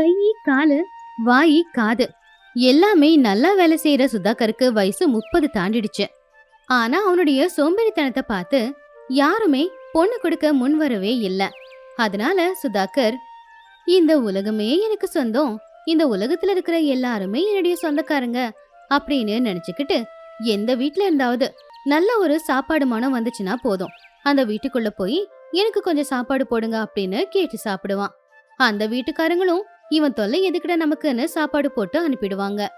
கை காலு வாய் காது. எல்லாமே நல்லா வேலை செய்யற சுதாகருக்கு வயசு முப்பது தாண்டிடுச்சு. ஆனா அவனுடைய சோம்பேறித்தனத்தை பார்த்து யாருமே பொண்ணு கொடுக்க முன் வரவே இல்ல. அதனால சுதாகர் இந்த உலகமே எனக்கு சொந்தம். இந்த உலகத்துல இருக்கிற எல்லாருமே என்னுடைய சொந்தக்காரங்க அப்படின்னு நினைச்சுக்கிட்டு எந்த வீட்ல இருந்தாவது நல்ல ஒரு சாப்பாடு மனம் வந்துச்சுன்னா போதும். அந்த வீட்டுக்குள்ள போய் எனக்கு கொஞ்சம் சாப்பாடு போடுங்க அப்படின்னு கேட்டு சாப்பிடுவான். அந்த வீட்டுக்காரங்களும் இவன் தொல்லை எதுக்குடா நமக்குன்னு சாப்பாடு போட்டு அனுப்பிடுவாங்க.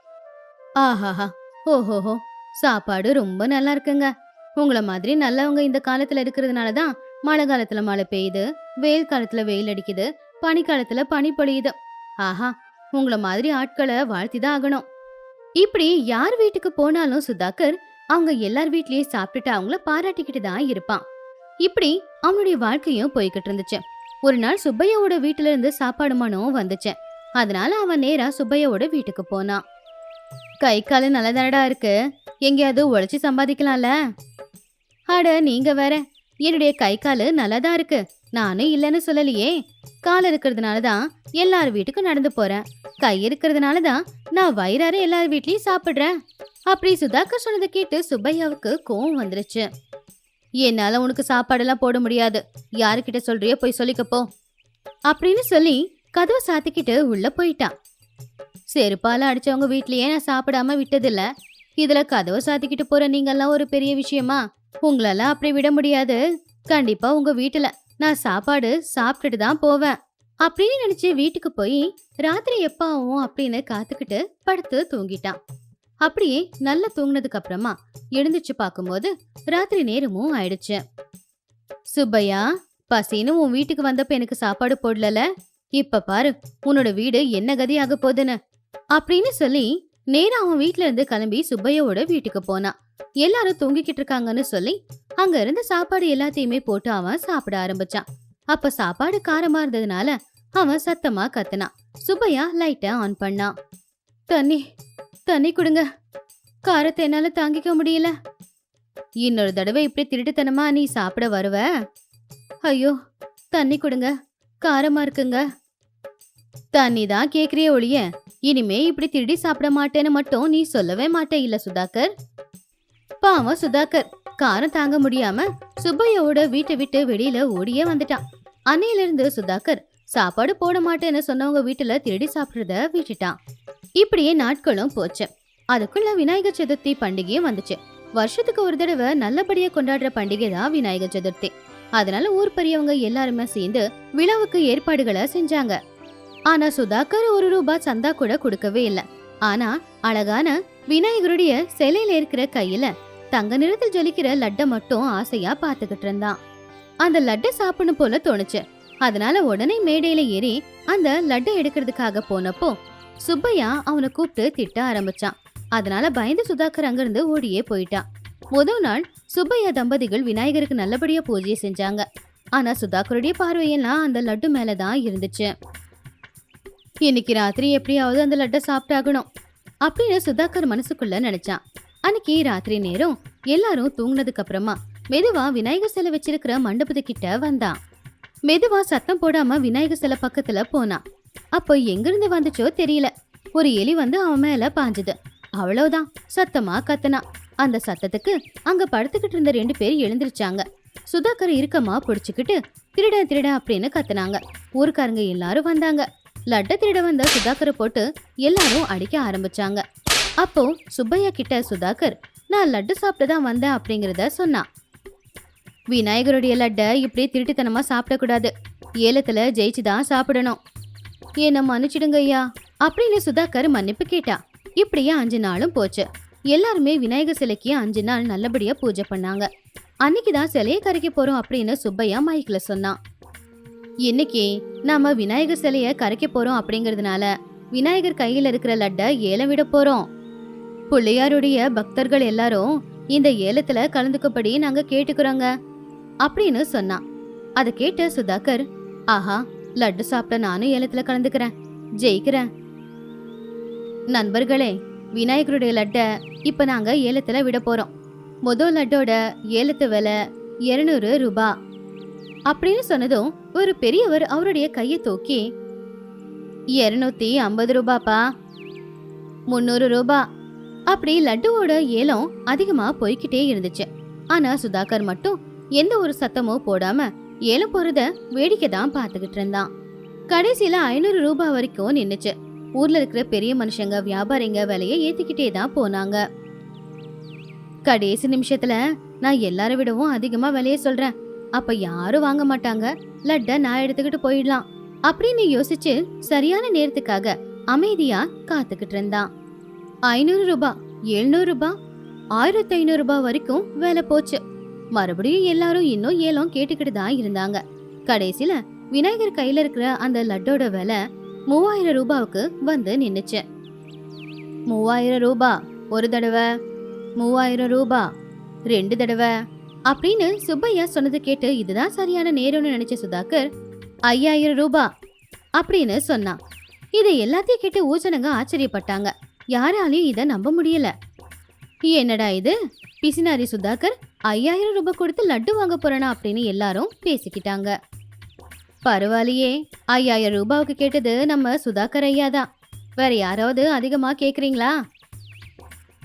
ஆஹாஹா. ஓஹோஹோ. சாப்பாடு ரொம்ப நல்லா இருக்குங்க. உங்கள மாதிரி நல்லவங்க இந்த காலத்துல இருக்கிறதுனால தான் மழை காலத்துல மழை பெய்யுது வெயில் காலத்துல வெயில் அடிக்குது பனிக்காலத்துல பனி பொழியுது. ஆஹா. உங்கள மாதிரி ஆட்களை வாழ்த்தி தான் ஆகணும். இப்படி யார் வீட்டுக்கு போனாலும் சுதாகர் அவங்க எல்லார் வீட்லயே சாப்பிட்டுட்டு அவங்கள பாராட்டிக்கிட்டு தான் இருப்பான். இப்படி அவனுடைய வாழ்க்கையும் போய்கிட்டு இருந்துச்சு. ஒரு நாள் சுப்பையாவோட வீட்டுல இருந்து சாப்பாடு மனம் அதனால அவன் நேரா சுப்பையாவோட வீட்டுக்கு போனான். கை காலு நல்லதாடா இருக்கு. எங்கேயாவது உழைச்சி சம்பாதிக்கலாம்ல? அட நீங்க வேற. என்னுடைய கை காலு நல்லதா இருக்கு. நானும் இல்லைன்னு சொல்லலையே. கால் இருக்கிறதுனால தான் எல்லார் வீட்டுக்கும் நடந்து போறேன். கை இருக்கிறதுனால தான் நான் வயிறார எல்லார் வீட்லயும் சாப்பிடுறேன். அப்படி சுதாகர் சொன்னதை கேட்டு சுப்பையாவுக்கு கோவம் வந்துருச்சு. என்னால உனக்கு சாப்பாடெல்லாம் போட முடியாது. யாருக்கிட்ட சொல்றியோ போய் சொல்லிக்கப்போ அப்படின்னு சொல்லி கதவை சாத்திக்கிட்டு உள்ள போயிட்டான். செருப்பால அடிச்சவங்க வீட்லயே நான் சாப்பிடாம விட்டதில்ல. இதுல கதவை சாத்திக்கிட்டு போற நீங்கெல்லாம் ஒரு பெரிய விஷயமா? உங்களால அப்படி விட முடியாது. கண்டிப்பா உங்க வீட்டுல நான் சாப்பாடு சாப்பிட்டுட்டு தான் போவேன். அப்படின்னு நினைச்சு வீட்டுக்கு போய் ராத்திரி எப்ப ஆகும் அப்படின்னு காத்துக்கிட்டு படுத்து தூங்கிட்டான். அப்படியே நல்லா தூங்கினதுக்கு அப்புறமா எழுந்துச்சு பார்க்கும்போது ராத்திரி நேரமும் ஆயிடுச்சு. சுப்பையா பசின்னு உன் வீட்டுக்கு வந்தப்ப எனக்கு சாப்பாடு போடலல? இப்ப பாரு உன்னோட வீடு என்ன கதியாக போகுதுன்னு? அப்படின்னு சொல்லி நேரா அவன் வீட்ல இருந்து கிளம்பி சுப்பையோட வீட்டுக்கு போனான் எல்லாரும் தூங்கிக்கிட்டு இருக்காங்கன்னு சொல்லி அங்க இருந்த சாப்பாடு எல்லாத்தையுமே போட்டு அவன் சாப்பிட ஆரம்பிச்சான். அப்ப சாப்பாடு காரமா இருந்ததுனால அவன் சத்தமா கத்துனான். சுப்பையா லைட்ட ஆன் பண்ணான். தண்ணி தண்ணி கொடுங்க. காரத்தை என்னால தாங்கிக்க முடியல. இன்னொரு தடவை இப்படி திருட்டுத்தனமா நீ சாப்பிட வருவ? ஐயோ தண்ணி கொடுங்க. காரமா இருக்குங்க. தண்ணி தான் கேக்குறிய ஒழிய இனிமே இப்படி திருடி சாப்பிட மாட்டேன்னு மட்டும் நீ சொல்லவே மாட்டே இல்ல சுதாகர். பாவம் சுதாகர் காரம் தாங்க முடியாம சுப்பையோட வீட்டை விட்டு வெளியில ஓடியே வந்துட்டான். அன்னையிலிருந்து சுதாகர் சாப்பாடு போட மாட்டேன்னு சொன்னவங்க வீட்டுல திருடி சாப்பிடுறத விட்டுட்டான். இப்படியே நாட்களும் போச்சு. அதுக்குள்ள விநாயகர் சதுர்த்தி பண்டிகையும் வந்துச்சு. வருஷத்துக்கு ஒரு தடவை நல்லபடியா கொண்டாடுற பண்டிகை தான் விநாயகர் சதுர்த்தி. அதனால ஊர் பெரியவங்க எல்லாருமே சேர்ந்து விழாவுக்கு ஏற்பாடுகளை செஞ்சாங்க. ஆனா சுதாகர் ஒரு ரூபாய் சந்தா கூட கொடுக்கவே இல்ல. ஆனா அழகான விநாயகருடைய சிலையில இருக்கிற கையில தங்க நிறத்தில் ஜொலிக்கிற லட்டை மட்டும் ஆசையா பாத்துக்கிட்டு இருந்தான். அந்த லட்டை சாப்பிடணும் போல தோணுச்சு. அதனால உடனே மேடையில ஏறி அந்த லட்டை எடுக்கிறதுக்காக போனப்போ சுப்பையா அவனை கூப்பிட்டு திட்ட ஆரம்பிச்சான். அதனால பயந்து சுதாகர் அங்கிருந்து ஓடியே போயிட்டான் முதல் நாள் சுப்பையா தம்பதிகள் விநாயகருக்கு நல்லபடியா பூஜையை செஞ்சாங்க. ஆனா சுதாகருடைய பார்வையெல்லாம் அந்த லட்டு மேலதான் இருந்துச்சு. இன்னைக்கு ராத்திரி எப்படியாவது அந்த லட்டை சாப்பிட்டாகணும் அப்படின்னு சுதாகர் மனசுக்குள்ள நினைச்சான். அன்னைக்கு ராத்திரி நேரம் எல்லாரும் தூங்கினதுக்கு அப்புறமா மெதுவா விநாயகர் சிலை வச்சிருக்கிற மண்டபத்துக்கிட்ட வந்தான். மெதுவா சத்தம் போடாம விநாயகர் சிலை பக்கத்துல போனான். அப்போ எங்கிருந்து வந்துச்சோ தெரியல. ஒரு எலி வந்து அவன் மேல பாஞ்சுது. அவ்வளவுதான். சத்தமா கத்தனா. அந்த சத்தத்துக்கு அங்க படுத்துக்கிட்டு இருந்த ரெண்டு பேர் எழுந்திருச்சாங்க. சுதாகர் இறுக்கமா பிடிச்சுக்கிட்டு திருட திருட அப்படின்னு கத்துனாங்க. ஊருக்காரங்க எல்லாரும் வந்தாங்க. லட்டை திருட வந்த சுதாகரை போட்டு எல்லாரும் அடிக்க ஆரம்பிச்சாங்க. அப்போ சுப்பையா கிட்ட சுதாகர் நான் லட்டு சாப்பிட்டு தான் வந்தேன் அப்படிங்கிறத சொன்னான் விநாயகருடைய லட்டை இப்படி திருட்டுத்தனமா சாப்பிடக்கூடாது. ஏலத்துல ஜெயிச்சு தான் சாப்பிடணும். என்ன மன்னிச்சிடுங்க ஐயா அப்படின்னு சுதாகர் மன்னிப்பு கேட்டா. இப்படியே அஞ்சு நாளும் போச்சு. எல்லாருமே விநாயகர் சிலைக்கு அஞ்சு நாள் நல்லபடியா பூஜை பண்ணாங்க. அன்னைக்கு தான் சிலையை கரைக்க போறோம் அப்படின்னு சுப்பையா மைக்ல சொன்னான் இன்னைக்கு நாம விநாயகர் சிலைய கரைக்க போறோம் அப்படிங்கறதுனால விநாயகர் கையில இருக்கிற லட்டை ஏலம் விட போறோம். பிள்ளையாருடைய பக்தர்கள் எல்லாரும் இந்த ஏலத்துல கலந்துக்கப்படி நாங்க கேட்டுக்கிறோங்க அப்படின்னு சொன்னான் அதை கேட்ட சுதாகர் ஆஹா லட்டு சாப்பிட்ட நானும் ஏலத்தில் கலந்துக்கிறேன். ஜெயிக்கிறேன். நண்பர்களே விநாயகருடைய லட்டை இப்போ நாங்கள் ஏலத்தில் விட போகிறோம் முதல் லட்டோட ஏலத்து விலை இருநூறு ரூபாய் அப்படின்னு சொன்னதும் ஒரு பெரியவர் அவருடைய கையை தூக்கி இரநூத்தி ஐம்பது ரூபாப்பா. முந்நூறு ரூபா. அப்படி லட்டுவோட ஏலம் அதிகமாக போய்கிட்டே இருந்துச்சு. ஆனால் சுதாகர் மட்டும் எந்த ஒரு சத்தமும் போடாமல் ஏலம் போறத வேடிக்கை தான் பார்த்துக்கிட்டு இருந்தான். கடைசியில ஐநூறு ரூபாய் வரைக்கும் நின்றுச்சு ஊர்ல இருக்கிற பெரிய மனுஷங்க வியாபாரிங்க விலையை ஏத்திக்கிட்டே தான் போனாங்க. கடைசி நிமிஷத்துல நான் எல்லாரை விடவும் அதிகமா விலைய சொல்றேன். அப்ப யாரும் வாங்க மாட்டாங்க. லட்ட நான் எடுத்துக்கிட்டு போயிடலாம். அப்படின்னு யோசிச்சு சரியான நேரத்துக்காக அமைதியா காத்துக்கிட்டு இருந்தான். ஐநூறு ரூபாய் எழுநூறு ரூபாய் ஆயிரத்தி ஐநூறு ரூபாய் வரைக்கும் வேலை போச்சு. மறுபடியும் எல்லாரும் இன்னும் ஏலம் கேட்டுக்கிட்டு தான் இருந்தாங்க. கடைசியில விநாயகர் கையில இருக்கிற அந்த லட்டோட விலை மூவாயிரம் ரூபாவுக்கு வந்து நின்னுச்சு. மூவாயிரம் ரூபாய் ஒரு தடவை. மூவாயிரம் ரூபா ரெண்டு தடவை. அப்படின்னு சுப்பையா சொன்னது கேட்டு இதுதான் சரியான நேரம்னு நினைச்ச சுதாகர் ஐயாயிரம் ரூபாய் அப்படின்னு சொன்னான். இதை எல்லாத்தையும் கேட்டு ஊசனங்க ஆச்சரியப்பட்டாங்க. யாராலையும் இதை நம்ப முடியல. என்னடா இது? பிசினாரி சுதாகர் ஐயாயிரம் ரூபாய் கொடுத்து லட்டு வாங்க போறேனா அப்படின்னு எல்லாரும் பேசிக்கிட்டாங்க. பரவாயில்லையே ஐயாயிரம் ரூபாவுக்கு கேட்டது நம்ம சுதாகர் ஐயா தான். வேற யாராவது அதிகமா கேக்குறீங்களா?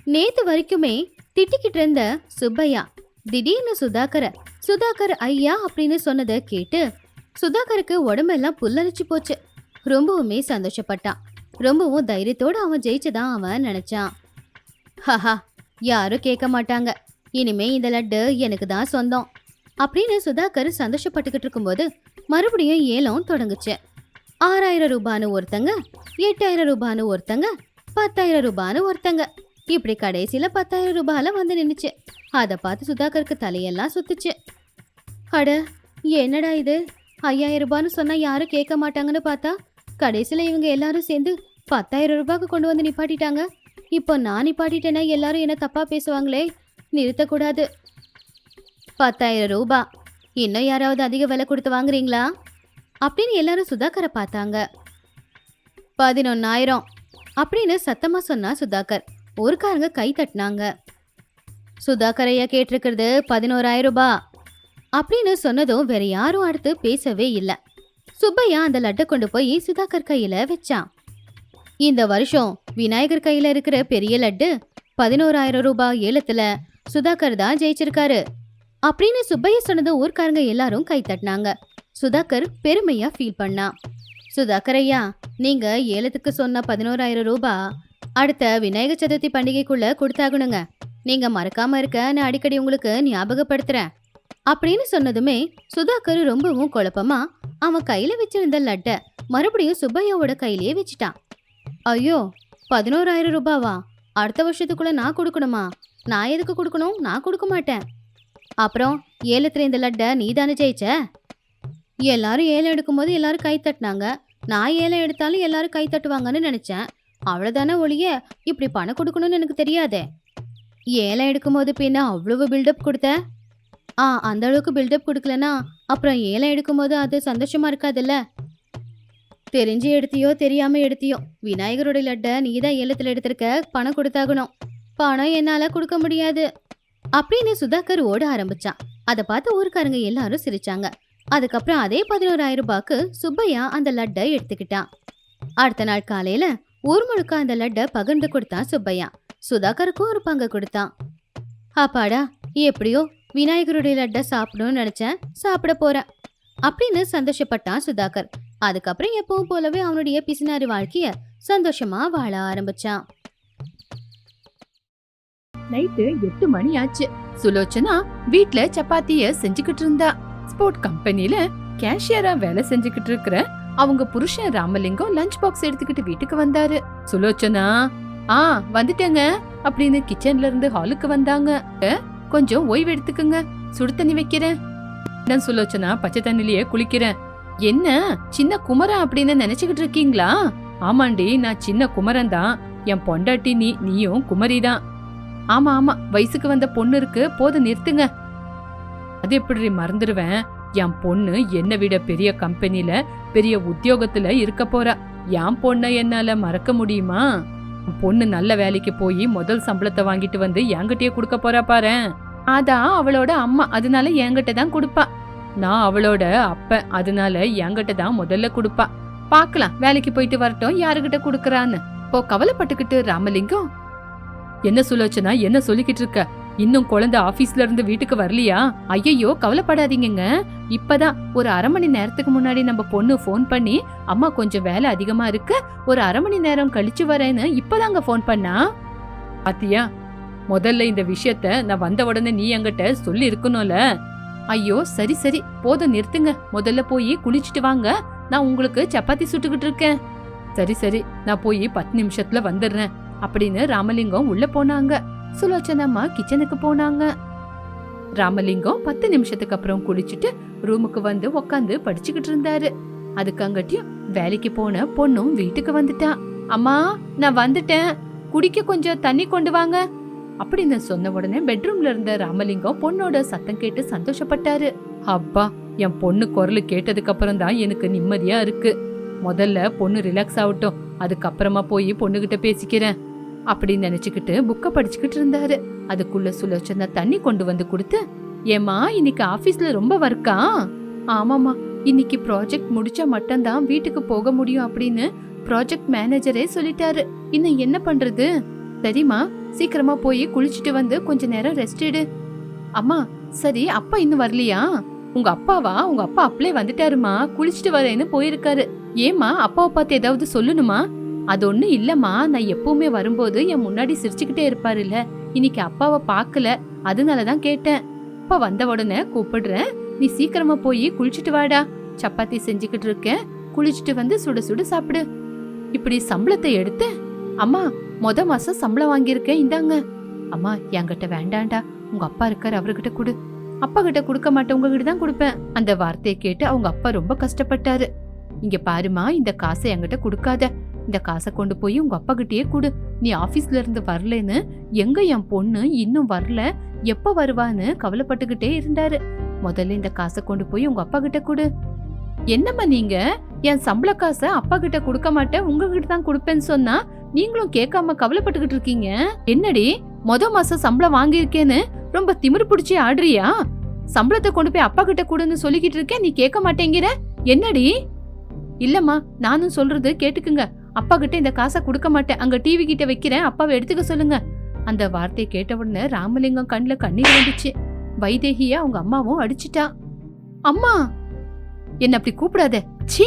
நேத்து வரைக்குமே திட்டிக்கிட்டு இருந்த சுப்பையா திடீர்னு சுதாகர சுதாகர் ஐயா அப்படின்னு சொன்னதை கேட்டு சுதாகருக்கு உடம்பெல்லாம் புல்லரிச்சு போச்சு. ரொம்பவுமே சந்தோஷப்பட்டான். ரொம்பவும் தைரியத்தோடு அவன் ஜெயிச்சதான் அவன் நினைச்சான். ஹஹா யாரும் கேட்க மாட்டாங்க. இனிமே இந்த லட்டு எனக்கு தான் சொந்தம் அப்படின்னு சுதாகர் சந்தோஷப்பட்டுக்கிட்டு இருக்கும்போது மறுபடியும் ஏலம் தொடங்குச்சு. ஆறாயிரம் ரூபான்னு ஒருத்தங்க எட்டாயிரம் ரூபான்னு ஒருத்தங்க பத்தாயிரம் ரூபான்னு ஒருத்தங்க. இப்படி கடைசியில பத்தாயிரம் ரூபாயில வந்து நின்றுச்சு அதை பார்த்து சுதாகருக்கு தலையெல்லாம் சுத்துச்சு. அட என்னடா இது? ஐயாயிரம் ரூபான்னு சொன்னா யாரும் கேட்க மாட்டாங்கன்னு பார்த்தா கடைசியில இவங்க எல்லாரும் சேர்ந்து பத்தாயிரம் ரூபாய்க்கு கொண்டு வந்து நிப்பாட்டிட்டாங்க. இப்போ நான் நிப்பாட்டிட்டேன்னா எல்லாரும் என்ன தப்பா பேசுவாங்களே? நிறுத்தக்கூடாது. பத்தாயிரம் ரூபா. இன்னும் யாராவது அதிக விலை கொடுத்து வாங்குறீங்களா? அப்படின்னு எல்லாரும் சுதாகரை பார்த்தாங்க. பதினொன்னாயிரம். அப்படின்னு சத்தமாக சொன்னா சுதாகர். ஒருக்காரங்க கை தட்டினாங்க. சுதாகர் ஐயா கேட்டிருக்கிறது பதினோராயிரம் ரூபாய் அப்படின்னு சொன்னதும் வேற யாரும் அடுத்து பேசவே இல்லை. சுப்பையா அந்த லட்டை கொண்டு போய் சுதாகர் கையில வச்சான். இந்த வருஷம் விநாயகர் கையில இருக்கிற பெரிய லட்டு பதினோராயிரம் ரூபாய் ஏலத்துல சுதாகர் தான் ஜெயிச்சிருக்காரு. அப்படின்னு சுப்பையா சொன்னதும் ஊர்க்காரங்க எல்லாரும் கை தட்டினாங்க. சுதாகர் பெருமையா ஃபீல் பண்ணா. சுதாகர் ஐயா நீங்க ஏலத்துக்கு சொன்ன பதினோராயிரம் ரூபாய் அடுத்த விநாயகர் சதுர்த்தி பண்டிகைக்குள்ள கொடுத்தாகணுங்க. நீங்க மறக்காம இருக்க நான் அடிக்கடி உங்களுக்கு ஞாபகப்படுத்துறேன். அப்படின்னு சொன்னதுமே சுதாகர் ரொம்பவும் குழப்பமா அவன் கையில வச்சிருந்த லட்டை மறுபடியும் சுப்பையாவோட கையிலேயே வச்சுட்டான். ஐயோ பதினோராயிரம் ரூபாவா? அடுத்த வருஷத்துக்குள்ள நான் கொடுக்கணுமா? நான் எதுக்கு கொடுக்கணும்? நான் கொடுக்க மாட்டேன். அப்புறம் ஏலத்துல இந்த லட்டை நீ தானே ஜெயிச்ச? எல்லாரும் ஏலம் எடுக்கும்போது எல்லாரும் கை தட்டினாங்க. நான் ஏலம் எடுத்தாலும் எல்லாரும் கை தட்டுவாங்கன்னு நினைச்சேன். அவ்வளோதானே ஒழிய இப்படி பணம் கொடுக்கணும்னு எனக்கு தெரியாதே. ஏலம் எடுக்கும்போது பின்ன அவ்வளவு பில்டப் கொடுத்த? ஆ அந்த அளவுக்கு பில்டப் கொடுக்கலனா அப்புறம் ஏலம் எடுக்கும்போது அது சந்தோஷமா இருக்காதுல்ல? தெரிஞ்சு எடுத்தியோ தெரியாம எடுத்தியோ விநாயகரோட லட்டை நீ தான் ஏலத்தில் எடுத்திருக்க பணம் கொடுத்தாகணும். பணம் என்னால கொடுக்க முடியாது. அப்படின்னு சுதாகர் ஓட ஆரம்பிச்சான். அதை பார்த்து ஊருக்காரங்க எல்லாரும் சிரிச்சாங்க. அதுக்கப்புறம் அதே பதினோராயிரம் ரூபாய்க்கு சுப்பையா அந்த லட்டை எடுத்துக்கிட்டான். அடுத்த நாள் காலையில ஊர் முழுக்க அந்த லட்டை பகிர்ந்து கொடுத்தான் சுப்பையா. சுதாகருக்கும் ஒரு பங்கு கொடுத்தான். அப்பாடா எப்படியோ விநாயகருடைய லட்டை சாப்பிடணும்னு நினைச்சேன் சாப்பிட போறேன் அப்படின்னு சந்தோஷப்பட்டான் சுதாகர். அதுக்கப்புறம் எப்பவும் போலவே அவனுடைய பிசினாரி வாழ்க்கைய சந்தோஷமா வாழ ஆரம்பிச்சான். நைட்டு எட்டு மணி ஆச்சு. சுலோச்சனா வீட்ல சப்பாத்திய செஞ்சுக்கிட்டு இருந்தா. ஸ்போர்ட் கம்பெனில கேஷியரா வேலை செஞ்சுக்கிட்டு இருக்கிற அவங்க புருஷன் ராமலிங்கம் லஞ்ச் பாக்ஸ் எடுத்துக்கிட்டு வீட்டுக்கு வந்தாரு. சுலோச்சனா ஆ வந்துட்டேங்க அப்படின்னு கிச்சன்ல இருந்து ஹாலுக்கு வந்தாங்க. கொஞ்சம் ஓய்வு எடுத்துக்குங்க சுடு தண்ணி வைக்கிறேன். நான் சுலோச்சனா பச்சை தண்ணிலேயே குளிக்கிறேன். என்ன சின்ன குமரன் அப்படின்னு நினைச்சுக்கிட்டு இருக்கீங்களா? ஆமாண்டி நான் சின்ன குமரன் தான். என் பொண்டாட்டி நீ நீயும் குமரி தான் ஆமா ஆமா. வயசுக்கு வந்த பொண்ணு இருக்கு. போது நிறுத்துங்க. அது எப்படி மறந்துடுவேன்? என் பொண்ணு என்னை விட பெரிய கம்பெனில பெரிய உத்தியோகத்துல இருக்க போறா. என் பொண்ணை என்னால மறக்க முடியுமா? பொண்ணு நல்ல வேலைக்கு போய் முதல் சம்பளத்தை வாங்கிட்டு வந்து என்கிட்டயே கொடுக்க போறா பாரு. அதான் அவளோட அம்மா. அதனால என்கிட்ட தான் கொடுப்பா. நான் அவளோட அப்ப. அதனால என்கிட்ட தான் முதல்ல கொடுப்பா. பார்க்கலாம் வேலைக்கு போயிட்டு வரட்டும். யாருகிட்ட குடுக்கறான்னு. போ கவலைப்பட்டுக்கிட்டு ராமலிங்கம். என்ன சுலோச்சனா என்ன சொல்லிக்கிட்டு இருக்க இன்னும் குழந்தை ஆபீஸ்ல இருந்து வீட்டுக்கு வரலையா? ஐயையோ கவலைப்படாதீங்கங்க. இப்பதான் ஒரு அரை மணி நேரத்துக்கு முன்னாடி நம்ம பொண்ணு ஃபோன் பண்ணி அம்மா கொஞ்சம் வேலை அதிகமா இருக்கு. ஒரு அரை மணி நேரம் கழிச்சு வரேன்னு இப்பதாங்க ஃபோன் பண்ணா? பாத்தியா? முதல்ல இந்த விஷயத்த நான் வந்த உடனே நீ என்கிட்ட சொல்லி இருக்கணும்ல ஐயோ சரி சரி. போதும் நிறுத்துங்க. முதல்ல போய் குளிச்சுட்டு வாங்க. நான் உங்களுக்கு சப்பாத்தி சுட்டுக்கிட்டு இருக்கேன். சரி சரி. நான் போய் பத்து நிமிஷத்துல வந்துடுறேன். அப்படின்னு ராமலிங்கம் உள்ள போனாங்க. சுலோச்சனம்மா கிச்சனுக்கு போனாங்க. ராமலிங்கம் பத்து நிமிஷத்துக்கு அப்புறம் குளிச்சுட்டு ரூமுக்கு வந்து உக்காந்து படிச்சுக்கிட்டு இருந்தாரு. அதுக்கு அங்கட்டியும் வேலைக்கு போன பொண்ணும் வீட்டுக்கு வந்துட்டா. அம்மா நான் வந்துட்டேன். குடிக்க கொஞ்சம் தண்ணி கொண்டு வாங்க. அப்படின்னு சொன்ன உடனே பெட்ரூம்ல இருந்த ராமலிங்கம் பொண்ணோட சத்தம் கேட்டு சந்தோஷப்பட்டாரு. அப்பா என் பொண்ணு குரல் கேட்டதுக்கு அப்புறம் தான் எனக்கு நிம்மதியா இருக்கு. முதல்ல பொண்ணு ரிலாக்ஸ் ஆகட்டும். அதுக்கப்புறமா போய் பொண்ணுகிட்ட பேசிக்கிறேன். அப்படின்னு நினைச்சுக்கிட்டு புக்கை படிச்சுக்கிட்டு இருந்தாரு. அதுக்குள்ள சுலோச்சனா தண்ணி கொண்டு வந்து கொடுத்து ஏமா இன்னைக்கு ஆபீஸ்ல ரொம்ப ஒர்க்கா ஆமாமா இன்னைக்கு ப்ராஜெக்ட் முடிச்சா மட்டும்தான் வீட்டுக்கு போக முடியும் அப்படின்னு ப்ராஜெக்ட் மேனேஜரே சொல்லிட்டாரு. இன்னும் என்ன பண்றது? சரிம்மா சீக்கிரமா போய் குளிச்சுட்டு வந்து கொஞ்ச நேரம் ரெஸ்ட் எடு. அம்மா சரி அப்பா இன்னும் வரலையா? உங்க அப்பாவா? உங்க அப்பா அப்படியே வந்துட்டாருமா குளிச்சுட்டு வரேன்னு போயிருக்காரு. ஏமா அப்பாவை பார்த்து ஏதாவது சொல்லணுமா? அது ஒன்றும் இல்லம்மா. நான் எப்பவுமே வரும்போது என் முன்னாடி சிரிச்சுக்கிட்டே இருப்பாருல்ல. இன்னைக்கு அப்பாவை பார்க்கல அதனாலதான் கேட்டேன். அப்பா வந்த உடனே கூப்பிடுறேன். நீ சீக்கிரமா போய் குளிச்சுட்டு வாடா. சப்பாத்தி செஞ்சுக்கிட்டு இருக்கேன். குளிச்சுட்டு வந்து சுட சுட சாப்பிடு. இப்படி சம்பளத்தை எடுத்து அம்மா மொத மாசம் சம்பளம் வாங்கியிருக்கேன். இந்தாங்க. அம்மா என்கிட்ட வேண்டாண்டா உங்க அப்பா இருக்காரு அவர்கிட்ட கொடு. அப்பா கிட்ட கொடுக்க மாட்டேன். உங்ககிட்ட தான் கொடுப்பேன். அந்த வார்த்தையை கேட்டு அவங்க அப்பா ரொம்ப கஷ்டப்பட்டாரு. இங்க பாருமா இந்த காசை என்கிட்ட கொடுக்காத. இந்த காசை கொண்டு போய் உங்க அப்பா கிட்டயே கொடு. நீ ஆபீஸ்ல இருந்து வரலன்னு எங்க என் பொண்ணு இன்னும் வரல எப்ப வருவான்னு கவலைப்பட்டுக்கிட்டே இருந்தாரு. முதல்ல இந்த காசை கொண்டு போய் உங்க அப்பா கிட்ட கொடு. என்னம்மா நீங்க? என் சம்பள காசை அப்பா கிட்ட கொடுக்க மாட்டேன் உங்ககிட்ட தான் கொடுப்பேன்னு சொன்னா நீங்களும் கேட்காம கவலைப்பட்டுக்கிட்டு இருக்கீங்க? என்னடி மொத மாசம் சம்பளம் வாங்கியிருக்கேன்னு ரொம்ப திமிரு பிடிச்சி ஆடுறியா? சம்பளத்தை கொண்டு போய் அப்பா கிட்ட கொடுன்னு சொல்லிக்கிட்டு இருக்கேன் நீ கேட்க மாட்டேங்கிற? என்னடி? இல்லம்மா நானும் சொல்றது கேட்டுக்குங்க. அப்பா கிட்ட இந்த காசை கொடுக்க மாட்டேன். அங்க டிவி கிட்ட வைக்கிறேன். அப்பாவை எடுத்துக்க சொல்லுங்க. அந்த வார்த்தையை கேட்ட உடனே ராமலிங்கம் கண்ணில் கண்ணீர் வந்துச்சு. வைதேகிய அவங்க அம்மாவும் அடிச்சிட்டா. அம்மா! என்ன அப்படி கூப்பிடாத. ச்சீ!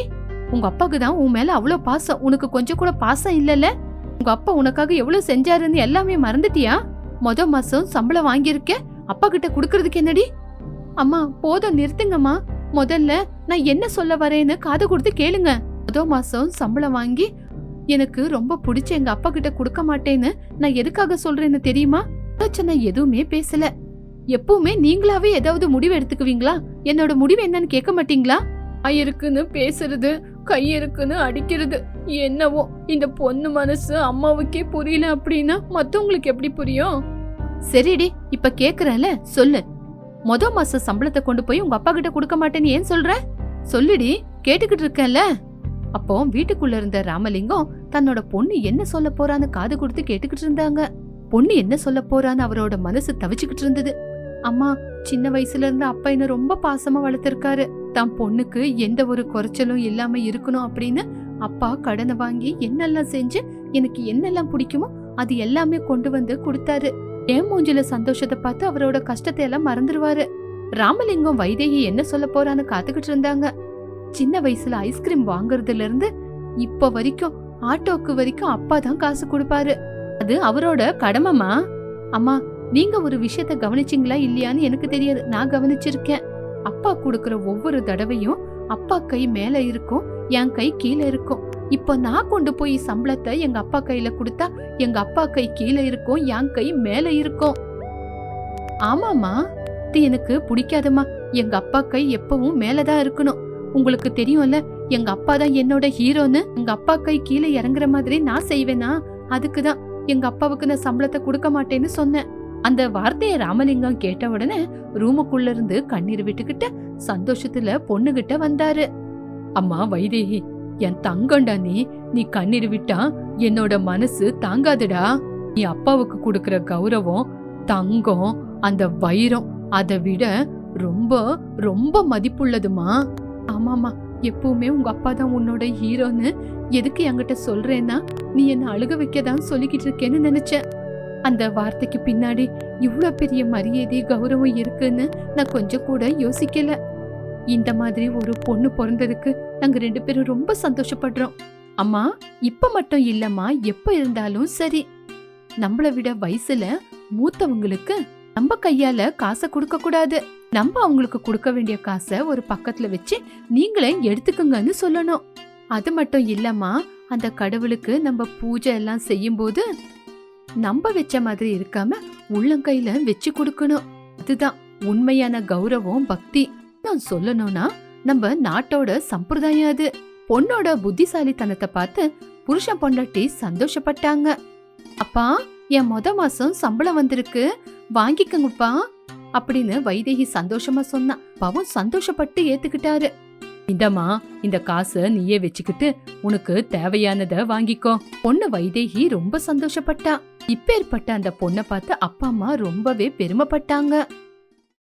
உங்க அப்பாக்கு தான் உன் மேல அவ்வளவு பாசம். உனக்கு கொஞ்சம் கூட பாசம் இல்லல? உங்க அப்பா உனக்காக எவ்வளவு செஞ்சாருன்னு எல்லாமே மறந்துட்டியா? மொத மாசம் சம்பளம் வாங்கியிருக்க? அப்பா கிட்ட குடுக்கறதுக்கு என்னடி? அம்மா போதும். நிறுத்துங்கம்மா. முதல்ல நான் என்ன சொல்ல வரேன்னு காது கொடுத்து கேளுங்க. மொத மாசம் சம்பளம் வாங்கி எனக்கு ரொம்ப பிடிச்ச எங்க அப்பா கிட்ட கொடுக்க மாட்டேன்னு நான் எதுக்காக சொல்றேன்னு தெரியுமா? பிரச்சனை எதுவுமே பேசல. எப்பவுமே நீங்களாவே ஏதாவது முடிவு எடுத்துக்குவீங்களா? என்னோட முடிவு என்னன்னு கேட்க மாட்டீங்களா? இருக்குன்னு பேசுறது கை இருக்குன்னு அடிக்கிறது என்னவோ. இந்த பொண்ணு மனசு அம்மாவுக்கே புரியல அப்படின்னா மத்தவங்களுக்கு எப்படி புரியும்? சரிடி இப்ப கேக்குறேன்ல சொல்லு. மொத மாச சம்பளத்தை கொண்டு போய் உங்க அப்பா கிட்ட கொடுக்க மாட்டேன்னு ஏன் சொல்ற? சொல்லுடி கேட்டுக்கிட்டு இருக்கேன்ல. அப்போ வீட்டுக்குள்ள இருந்த ராமலிங்கம் தன்னோட பொண்ணு என்ன சொல்ல போறான்னு காது கொடுத்து கேட்டுக்கிட்டு இருந்தாங்க. பொண்ணு என்ன சொல்ல போறான்னு அவரோட மனசு தவிச்சுக்கிட்டு இருந்தது. அம்மா சின்ன வயசுல இருந்து அப்பா என்ன ரொம்ப பாசமா வளர்த்திருக்காரு. தன் பொண்ணுக்கு எந்த ஒரு குறைச்சலும் இல்லாம இருக்கணும் அப்படின்னு அப்பா கடனை வாங்கி என்னெல்லாம் செஞ்சு எனக்கு என்னெல்லாம் பிடிக்குமோ அது எல்லாமே கொண்டு வந்து கொடுத்தாரு. என் மூஞ்சில சந்தோஷத்தை பார்த்து அவரோட கஷ்டத்தை எல்லாம் மறந்துடுவாரு ராமலிங்கம் வைதேகி என்ன சொல்ல போறான்னு காத்துக்கிட்டு இருந்தாங்க. சின்ன வயசுல ஐஸ்கிரீம் வாங்குறதுல இருந்து இப்ப வரைக்கும் ஆட்டோக்கு வரைக்கும் அப்பா தான் காசு கொடுப்பாரு. அது அவரோட கடமைமா அம்மா நீங்க ஒரு விஷயத்த கவனிச்சிங்களா இல்லையான்னு எனக்கு தெரியாது. நான் கவனிச்சிருக்கேன். அப்பா கொடுக்கற ஒவ்வொரு தடவையும் அப்பா கை மேல இருக்கும் என் கை கீழே இருக்கும். இப்போ நான் கொண்டு போய் சம்பளத்தை எங்க அப்பா கையில கொடுத்தா எங்க அப்பா கை கீழே இருக்கும் என் கை மேல இருக்கும். ஆமாமா இது எனக்கு பிடிக்காதம்மா. எங்க அப்பா கை எப்பவும் மேலதான் இருக்கணும். உங்களுக்கு தெரியும்ல எங்க அப்பா தான் என்னோட ஹீரோன்னு எங்க அப்பா கை கீழே இறங்குற மாதிரி நான் செய்வேனா? அதுக்குதான். எங்க அப்பாவுக்கு நான் சம்பளத்தை கொடுக்க மாட்டேன்னு சொன்னேன். அந்த வார்த்தையை ராமலிங்கம் கேட்ட உடனே ரூமுக்குள்ள இருந்து கண்ணீர் விட்டுக்கிட்டு சந்தோஷத்துல பொண்ணுகிட்ட வந்தாரு. அம்மா வைதேகி என் தங்கண்டா நீ. நீ கண்ணீர் விட்டா என்னோட மனசு தாங்காதுடா. நீ அப்பாவுக்கு கொடுக்கற கௌரவம் தங்கம் அந்த வைரம் அதை விட ரொம்ப ரொம்ப மதிப்புள்ளதுமா? ஆமாமா எப்பவுமே உங்க அப்பா தான் உன்னோட ஹீரோன்னு எதுக்கு என்கிட்ட சொல்றேன்னா நீ என்ன அழுக வைக்க தான் சொல்லிக்கிட்டு இருக்கேன்னு நினைச்சேன். அந்த வார்த்தைக்கு பின்னாடி இவ்ளோ பெரிய மரியாதை கௌரவம் இருக்குன்னு நான் கொஞ்சம் கூட யோசிக்கல. இந்த மாதிரி ஒரு பொண்ணு பிறந்ததுக்கு நாங்க ரெண்டு பேரும் ரொம்ப சந்தோஷப்படுறோம். அம்மா இப்ப மட்டும் இல்லம்மா எப்ப இருந்தாலும் சரி. நம்மள விட வயசுல மூத்தவங்களுக்கு நம்ம கையால காசை கொடுக்க கூடாது. நம்ம அவங்களுக்கு கொடுக்க வேண்டிய காசை ஒரு பக்கத்துல வச்சு நீங்களே எடுத்துக்கங்கன்னு சொல்லணும். அது மட்டும் இல்லம்மா அந்த கடவுளுக்கு நம்ம பூஜை எல்லாம் செய்யும்போது நம்ம வச்ச மாதிரி இருக்காம உள்ளங்கையில வச்சு கொடுக்கணும். அதுதான் உண்மையான கௌரவம் பக்தி. நான் சொல்லணும்னா நம்ம நாட்டோட சம்பிரதாயம் அது. பொண்ணோட புத்திசாலித்தனத்தை பார்த்து புருஷன் பொண்டாட்டி சந்தோஷப்பட்டாங்க. அப்பா என் மொத மாசம் சம்பளம் வந்திருக்கு. வாங்கிக்கங்கப்பா அப்படின்னு வைதேகி சந்தோஷமா சொன்னா. பவன் சந்தோஷப்பட்டு ஏத்துக்கிட்டாரு. இந்தம்மா இந்த காசை நீயே வச்சுக்கிட்டு உனக்கு தேவையானத வாங்கிக்கோ. பொண்ணு வைதேகி ரொம்ப சந்தோஷப்பட்டா. இப்பேற்பட்ட அந்த பொண்ணை பார்த்து அப்பா அம்மா ரொம்பவே பெருமைப்பட்டாங்க.